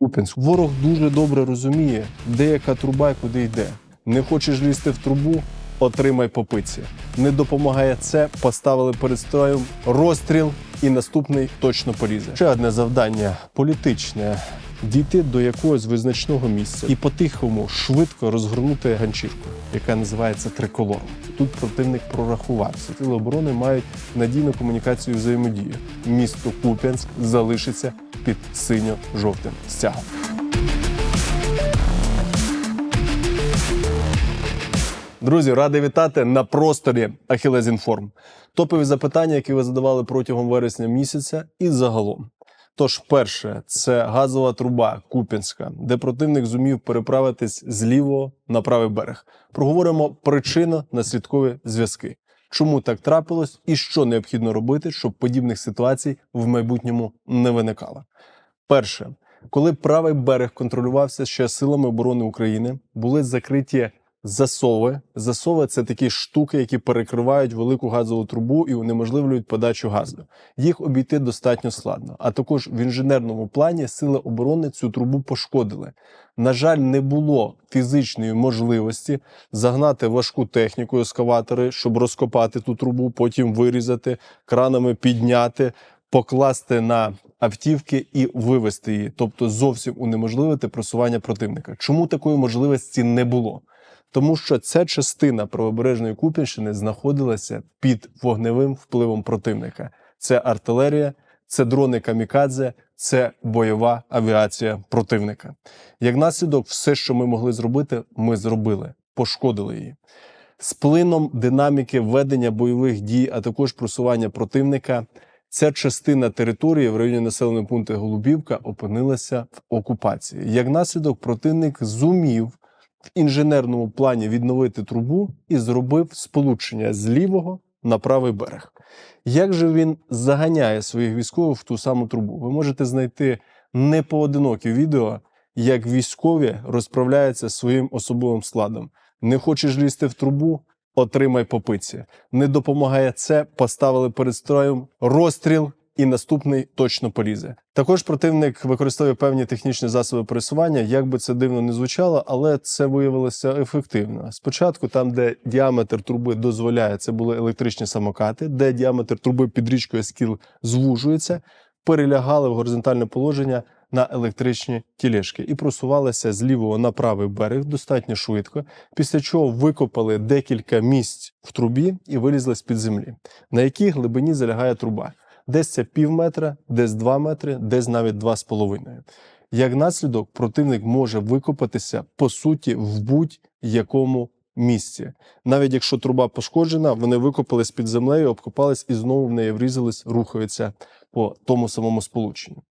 Куп'янськ. Ворог дуже добре розуміє, де яка труба і куди йде. Не хочеш лізти в трубу, отримай попиці. Не допомагає це, поставили перед строєм розстріл і наступний точно порізе. Ще одне завдання політичне. Дійти до якогось визначного місця і по-тихому швидко розгорнути ганчірку, яка називається триколором. Тут противник прорахувався. Сили оборони мають надійну комунікацію і взаємодію. Місто Куп'янськ залишиться під синьо-жовтим стягом. Друзі, радий вітати на просторі Ахілез Інформ. Топові запитання, які ви задавали протягом вересня місяця, і загалом. Тож, перше, це газова труба Куп'янська, де противник зумів переправитись з лівого на правий берег. Проговоримо причинно-наслідкові зв'язки. Чому так трапилось і що необхідно робити, щоб подібних ситуацій в майбутньому не виникало. Перше, коли правий берег контролювався ще силами оборони України, були закриті засови. Засови це такі штуки, які перекривають велику газову трубу і унеможливлюють подачу газу. Їх обійти достатньо складно. А також в інженерному плані сили оборони цю трубу пошкодили. На жаль, не було фізичної можливості загнати важку техніку ескаватори, щоб розкопати ту трубу, потім вирізати, кранами підняти, покласти на автівки і вивести її, тобто зовсім унеможливити просування противника. Чому такої можливості не було? Тому що ця частина правобережної Куп'янщини знаходилася під вогневим впливом противника. Це артилерія, це дрони камікадзе, це бойова авіація противника. Як наслідок, все, що ми могли зробити, ми зробили, пошкодили її. З плином динаміки ведення бойових дій, а також просування противника, ця частина території в районі населеного пункту Голубівка опинилася в окупації. Як наслідок, противник зумів в інженерному плані відновити трубу і зробив сполучення з лівого на правий берег. Як же він заганяє своїх військових в ту саму трубу? Ви можете знайти непоодинокі відео, як військові розправляються зі своїм особовим складом. Не хочеш лізти в трубу? Отримай по пиці. Не допомагає це, поставили перед строєм розстріл і наступний точно полізе. Також противник використовує певні технічні засоби пересування, як би це дивно не звучало, але це виявилося ефективно. Спочатку, там, де діаметр труби дозволяє, це були електричні самокати, де діаметр труби під річкою скіл звужується, перелягали в горизонтальне положення на електричні тілешки і просувалися з лівого на правий берег достатньо швидко, після чого викопали декілька місць в трубі і вилізли з-під землі, на якій глибині залягає труба. Десь це пів метра, десь 2 метри, десь навіть 2,5. Як наслідок, противник може викопатися по суті в будь-якому місці. Навіть якщо труба пошкоджена, вони викопались під землею, обкопались і знову в неї врізались, рухаються по тому самому сполученню.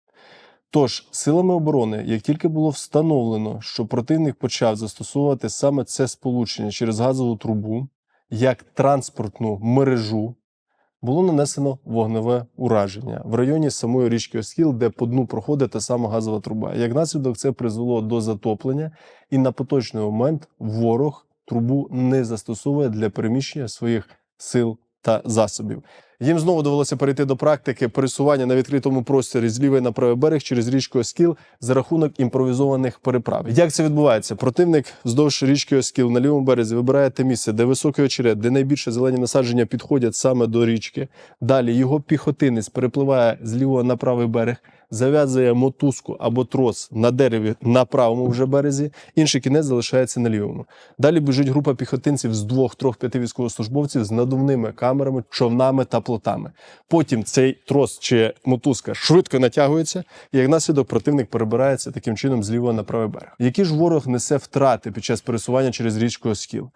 Тож, силами оборони, як тільки було встановлено, що противник почав застосовувати саме це сполучення через газову трубу як транспортну мережу, було нанесено вогневе ураження в районі самої річки Оскіл, де по дну проходить та сама газова труба. Як наслідок, це призвело до затоплення, і на поточний момент ворог трубу не застосовує для переміщення своїх сил та засобів. Їм знову довелося перейти до практики пересування на відкритому просторі з лівої на правий берег через річку Оскіл за рахунок імпровізованих переправ. Як це відбувається? Противник вздовж річки Оскіл на лівому березі вибирає те місце, де високий очерет, де найбільше зелені насадження підходять саме до річки. Далі його піхотинець перепливає з лівого на правий берег, зав'язує мотузку або трос на дереві на правому вже березі, інший кінець залишається на лівому. Далі біжить група піхотинців з двох, трьох, п'яти військовослужбовців з надувними камерами, човнами та плотами. Потім цей трос чи мотузка швидко натягується, і як наслідок противник перебирається таким чином з лівого на правий берег. Які ж ворог несе втрати під час пересування через річку Оскіл?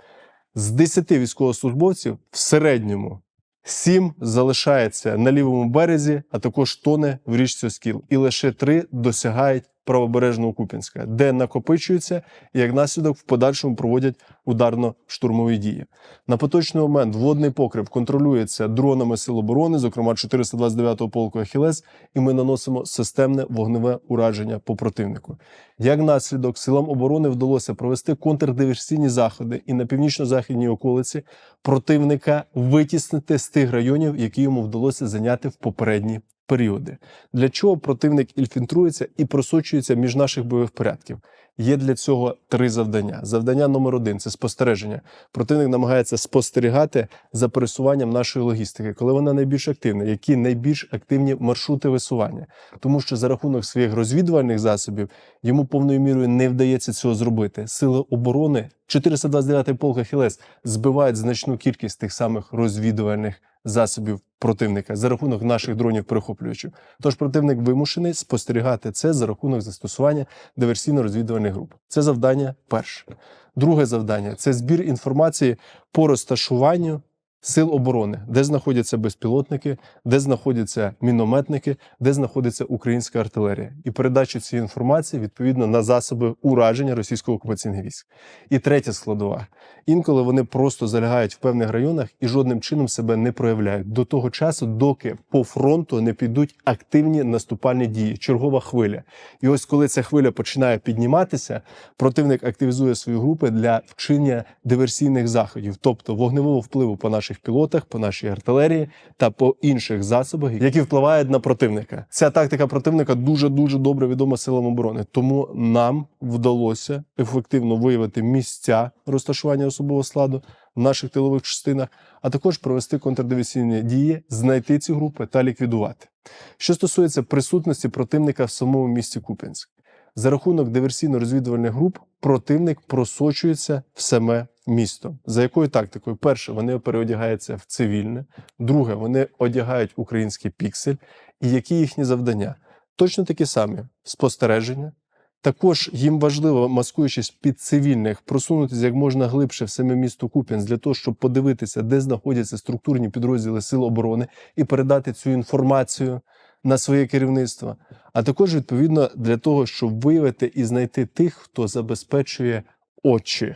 З 10 військовослужбовців в середньому Сім залишається на лівому березі, а також тоне в річці Оскіл. І лише три досягають правобережного Куп'янська, де накопичуються і як наслідок в подальшому проводять ударно-штурмові дії. На поточний момент водний покрив контролюється дронами Сил оборони, зокрема 429-го полку Ахілес, і ми наносимо системне вогневе ураження по противнику. Як наслідок, силам оборони вдалося провести контрдиверсійні заходи і на північно-західній околиці противника витіснити з тих районів, які йому вдалося зайняти в попередні періоди. Для чого противник інфільтрується і просочується між наших бойових порядків? Є для цього три завдання. Завдання номер один це спостереження. Противник намагається спостерігати за пересуванням нашої логістики, коли вона найбільш активна, які найбільш активні маршрути висування, тому що за рахунок своїх розвідувальних засобів йому повною мірою не вдається цього зробити. Сили оборони 429-й полк Ахілес збивають значну кількість тих самих розвідувальних засобів противника за рахунок наших дронів перехоплювачів. Тож противник вимушений спостерігати це за рахунок застосування диверсійно-розвідувальних груп. Це завдання перше. Друге завдання це збір інформації по розташуванню сил оборони, де знаходяться безпілотники, де знаходяться мінометники, де знаходиться українська артилерія, і передачу цієї інформації відповідно на засоби ураження російського окупаційних військ. І третя складова: інколи вони просто залягають в певних районах і жодним чином себе не проявляють до того часу, доки по фронту не підуть активні наступальні дії, чергова хвиля. І ось коли ця хвиля починає підніматися, противник активізує свої групи для вчинення диверсійних заходів, тобто вогневого впливу по наших пілотах, по нашій артилерії та по інших засобах, які впливають на противника. Ця тактика противника дуже дуже добре відома силам оборони. Тому нам вдалося ефективно виявити місця розташування особового складу в наших тилових частинах, а також провести контрдиверсійні дії, знайти ці групи та ліквідувати. Що стосується присутності противника в самому місті Куп'янськ, за рахунок диверсійно-розвідувальних груп противник просочується в саме місто. За якою тактикою? Перше, вони переодягаються в цивільне. Друге, вони одягають український піксель. І які їхні завдання? Точно такі самі спостереження. Також їм важливо, маскуючись під цивільних, просунутися як можна глибше в саме місто Куп'янськ для того, щоб подивитися, де знаходяться структурні підрозділи Сил оборони і передати цю інформацію на своє керівництво. А також відповідно для того, щоб виявити і знайти тих, хто забезпечує очі,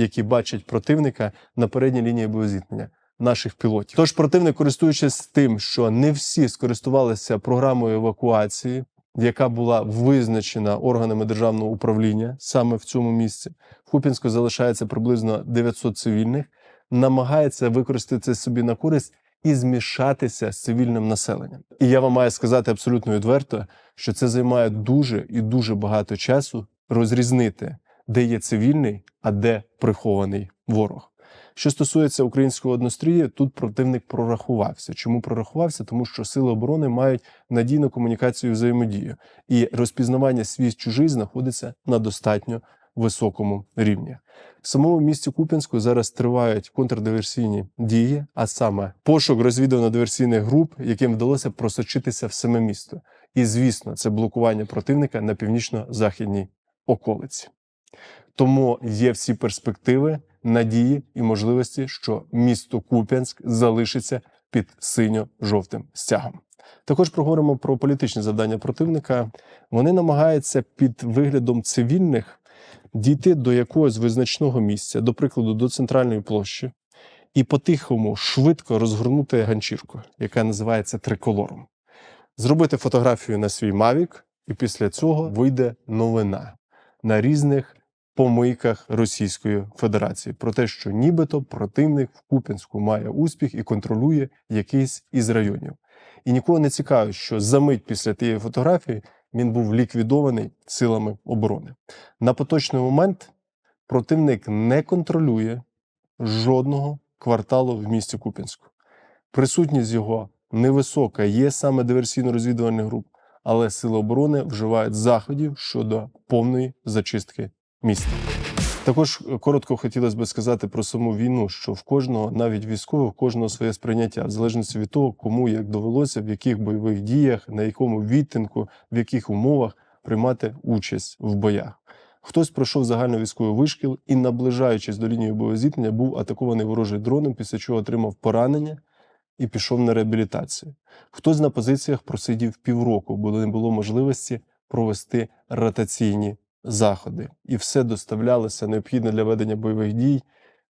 які бачать противника на передній лінії боєзіткнення. Наших пілотів. Тож противник, користуючись тим, що не всі скористувалися програмою евакуації, яка була визначена органами державного управління саме в цьому місці. В Купінську залишається приблизно 900 цивільних, намагається використати це собі на користь і змішатися з цивільним населенням. І я вам маю сказати абсолютно відверто, що це займає дуже і дуже багато часу розрізнити, де є цивільний, а де прихований ворог. Що стосується українського однострії, тут противник прорахувався. Чому прорахувався? Тому що сили оборони мають надійну комунікацію і взаємодію, і розпізнавання свій чужий знаходиться на достатньо високому рівні. В самому місті Куп'янську зараз тривають контрдиверсійні дії, а саме пошук розвідувально-диверсійних груп, яким вдалося просочитися в саме місто. І звісно, це блокування противника на північно-західній околиці. Тому є всі перспективи, надії і можливості, що місто Куп'янськ залишиться під синьо-жовтим стягом. Також проговоримо про політичні завдання противника. Вони намагаються під виглядом цивільних дійти до якогось визначного місця, до прикладу, до центральної площі, і по-тихому швидко розгорнути ганчірку, яка називається триколором, зробити фотографію на свій Мавік, і після цього вийде новина на різних помийках Російської Федерації про те, що нібито противник в Куп'янську має успіх і контролює якийсь із районів. І нікого не цікавить, що за мить після тієї фотографії він був ліквідований силами оборони. На поточний момент противник не контролює жодного кварталу в місті Куп'янську. Присутність його невисока, є саме диверсійно-розвідувальних груп, але сили оборони вживають заходів щодо повної зачистки міста. Також е, коротко хотілося б сказати про саму війну, що в кожного, навіть військового, в кожного своє сприйняття, в залежності від того, кому як довелося, в яких бойових діях, на якому відтинку, в яких умовах приймати участь в боях. Хтось пройшов загальновійськовий вишкіл і, наближаючись до лінії боєзіткнення, був атакований ворожий дроном, після чого отримав поранення і пішов на реабілітацію. Хтось на позиціях просидів півроку, бо не було можливості провести ротаційні заходи, і все доставлялося необхідне для ведення бойових дій,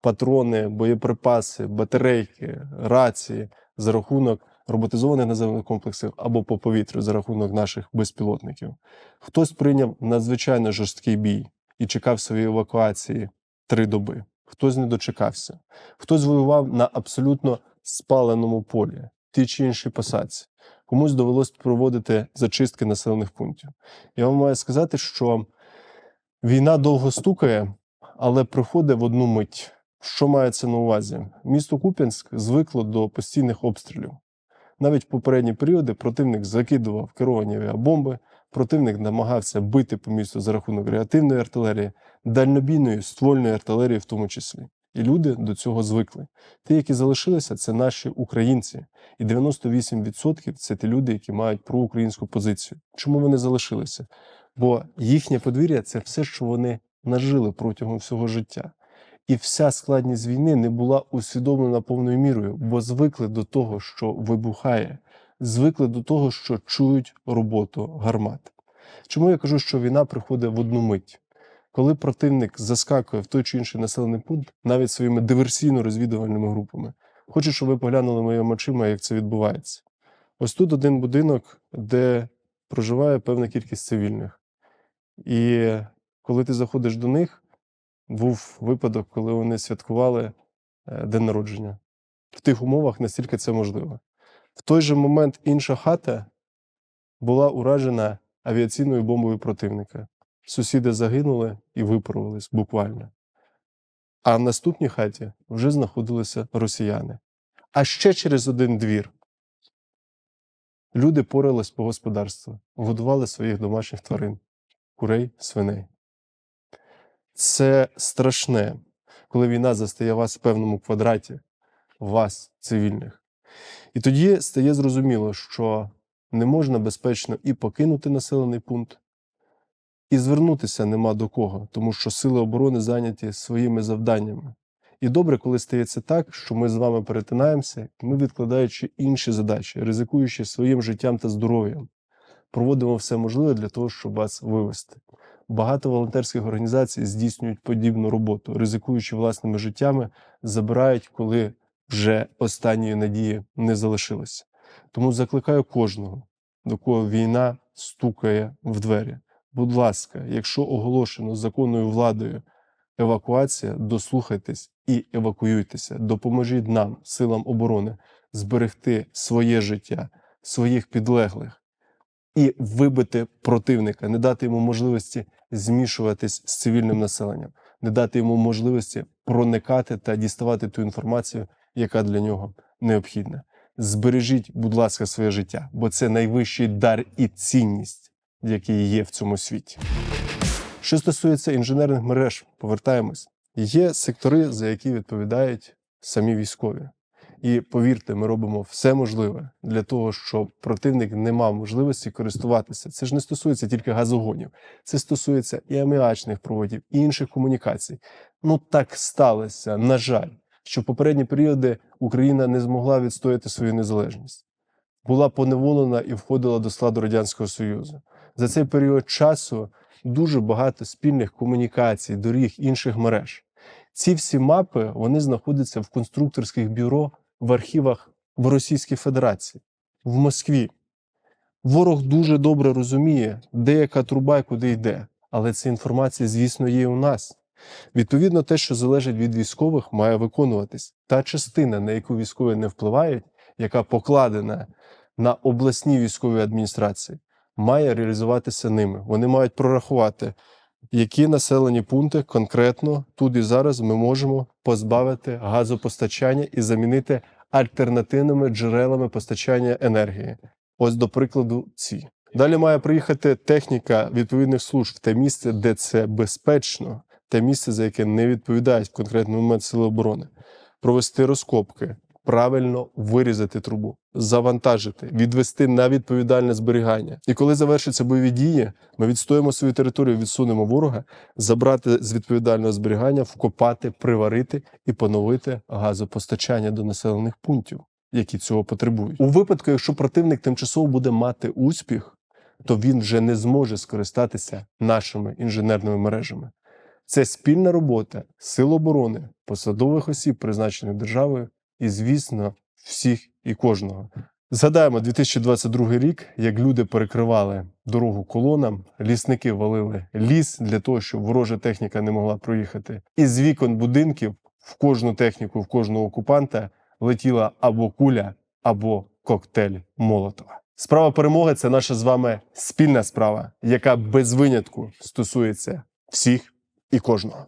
патрони, боєприпаси, батарейки, рації за рахунок роботизованих наземних комплексів або по повітрю за рахунок наших безпілотників. Хтось прийняв надзвичайно жорсткий бій і чекав своєї евакуації три доби. Хтось не дочекався, хтось воював на абсолютно спаленому полі, тій чи іншій посадці. комусь довелось проводити зачистки населених пунктів. Я вам маю сказати, що війна довго стукає, але приходить в одну мить. Що мається на увазі? Місто Куп'янськ звикло до постійних обстрілів. Навіть в попередні періоди противник закидував керовані авіабомби, противник намагався бити по місту за рахунок реактивної артилерії, дальнобійної ствольної артилерії, в тому числі. І люди до цього звикли. Ті, які залишилися, це наші українці. І 98% це ті люди, які мають проукраїнську позицію. Чому вони залишилися? Бо їхнє подвір'я це все, що вони нажили протягом всього життя. І вся складність війни не була усвідомлена повною мірою, бо звикли до того, що вибухає, звикли до того, що чують роботу гармат. Чому я кажу, що війна приходить в одну мить? Коли противник заскакує в той чи інший населений пункт, навіть своїми диверсійно-розвідувальними групами, хочу, щоб ви поглянули моїми очима, як це відбувається. Ось тут один будинок, де проживає певна кількість цивільних. І коли ти заходиш до них, був випадок, коли вони святкували е, день народження. В тих умовах настільки це можливо. В той же момент інша хата була уражена авіаційною бомбою противника. Сусіди загинули і випарувались буквально. А в наступній хаті вже знаходилися росіяни. А ще через один двір люди порались по господарству, годували своїх домашніх тварин, курей, свиней. Це страшне, коли війна застає вас в певному квадраті, вас, цивільних. І тоді стає зрозуміло, що не можна безпечно і покинути населений пункт, і звернутися нема до кого, тому що сили оборони зайняті своїми завданнями. І добре, коли стається так, що ми з вами перетинаємося, ми відкладаючи інші задачі, ризикуючи своїм життям та здоров'ям, проводимо все можливе для того, щоб вас вивести. Багато волонтерських організацій здійснюють подібну роботу, ризикуючи власними життями, забирають, коли вже останньої надії не залишилося. Тому закликаю кожного, до кого війна стукає в двері. Будь ласка, якщо оголошено законною владою евакуація, дослухайтесь і евакуюйтеся. Допоможіть нам, силам оборони, зберегти своє життя, своїх підлеглих і вибити противника, не дати йому можливості змішуватись з цивільним населенням, не дати йому можливості проникати та діставати ту інформацію, яка для нього необхідна. Збережіть, будь ласка, своє життя, бо це найвищий дар і цінність, який є в цьому світі. Що стосується інженерних мереж, повертаємось. Є сектори, за які відповідають самі військові. І повірте, ми робимо все можливе для того, щоб противник не мав можливості користуватися. Це ж не стосується тільки газогонів, це стосується і аміачних проводів, і інших комунікацій. Ну так сталося, на жаль, що в попередні періоди Україна не змогла відстояти свою незалежність, була поневолена і входила до складу Радянського Союзу. За цей період часу дуже багато спільних комунікацій, доріг, інших мереж. Ці всі мапи вони знаходяться в конструкторських бюро в архівах в Російській Федерації, в Москві. Ворог дуже добре розуміє, де яка труба і куди йде. Але ця інформація, звісно, є у нас. Відповідно, те, що залежить від військових, має виконуватись. Та частина, на яку військові не впливають, яка покладена на обласні військові адміністрації, має реалізуватися ними. Вони мають прорахувати, які населені пункти конкретно тут і зараз ми можемо позбавити газопостачання і замінити альтернативними джерелами постачання енергії. Ось, до прикладу, ці. Далі має приїхати техніка відповідних служб в те місце, де це безпечно, те місце, за яке не відповідають в конкретний момент сили оборони, провести розкопки, правильно вирізати трубу, завантажити, відвести на відповідальне зберігання. І коли завершаться бойові дії, ми відстоїмо свою територію, відсунемо ворога, забрати з відповідального зберігання, вкопати, приварити і поновити газопостачання до населених пунктів, які цього потребують. У випадку, якщо противник тимчасово буде мати успіх, то він вже не зможе скористатися нашими інженерними мережами. Це спільна робота сил оборони, посадових осіб, призначених державою, і, звісно, всіх і кожного. Згадаємо 2022 рік, як люди перекривали дорогу колонам, лісники валили ліс для того, щоб ворожа техніка не могла проїхати. І з вікон будинків в кожну техніку, в кожного окупанта летіла або куля, або коктейль Молотова. Справа перемоги це наша з вами спільна справа, яка без винятку стосується всіх і кожного.